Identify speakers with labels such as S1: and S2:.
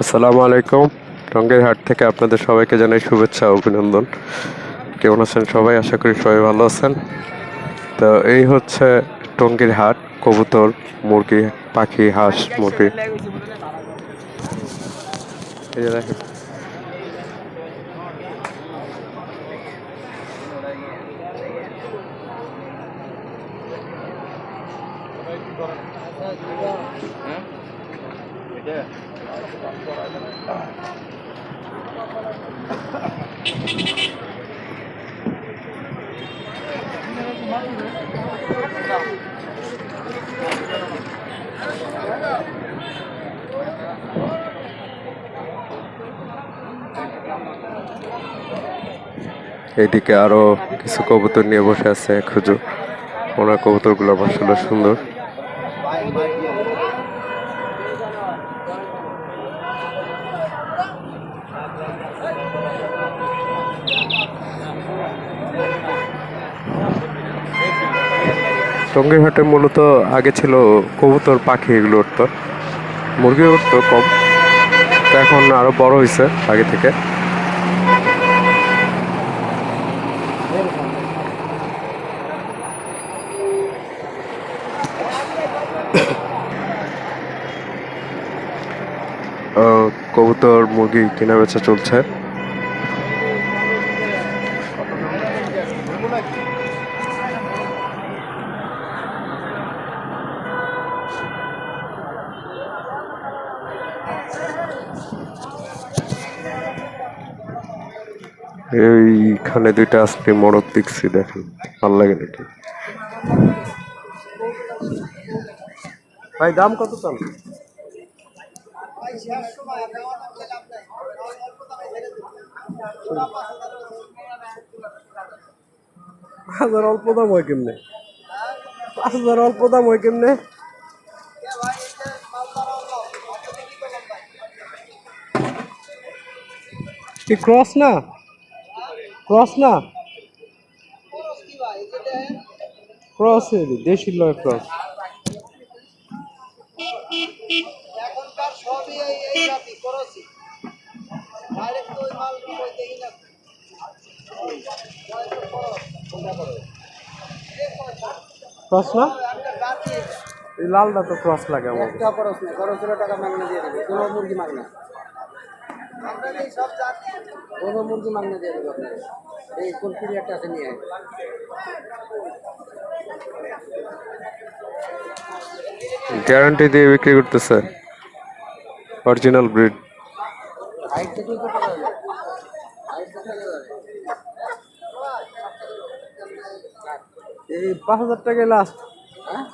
S1: আসসালামু আলাইকুম। টঙ্গের হাট থেকে আপনাদের সবাইকে জানাই শুভেচ্ছা অভিনন্দন। কেমন আছেন সবাই? আশা করি সবাই ভালো আছেন। তো এই হচ্ছে টঙ্গীর হাট কবুতর, মুরগি, পাখি, হাঁস, মুরগি। দেখেন। এইদিকে আরও কিছু কবুতর নিয়ে বসে আছে খুঁজো। ওনার কবুতরগুলো আসলে সুন্দর। টঙ্গীর হাটে মূলত আগে ছিল কবুতর, পাখি এগুলো উঠতো। মুরগি উঠতো কম। তো এখন আরও বড় হয়েছে আগে থেকে। কবুতর, মুরগি কেনা বেচা চলছে। এইখানে দুইটা আসলে মোড়ক দেখছি, দেখেন। ভালো লাগে নাকি? ভাই, দাম কত হাজার অল্প দাম হয় কেমনে? পাঁচ হাজার অল্প দাম হয় কেমনে? ক্রস না? ক্রস না? ক্রস দেশি লয় ক্রস। ক্রস না? লালটা তো ক্রস লাগে আমার।
S2: টাকা দিয়ে দেবে, কোনো মুরগি জাতি কোনো মুরগি মাগনা দিয়ে দেবে আপনাকে এই কোন পিরিয়ডটা আছে নিয়ে।
S1: গ্যারান্টি দিয়ে বিক্রি করতেছে। অরিজিনাল ব্রিড এই পাঁচ হাজার টাকা লাস্ট
S2: হ্যাঁ?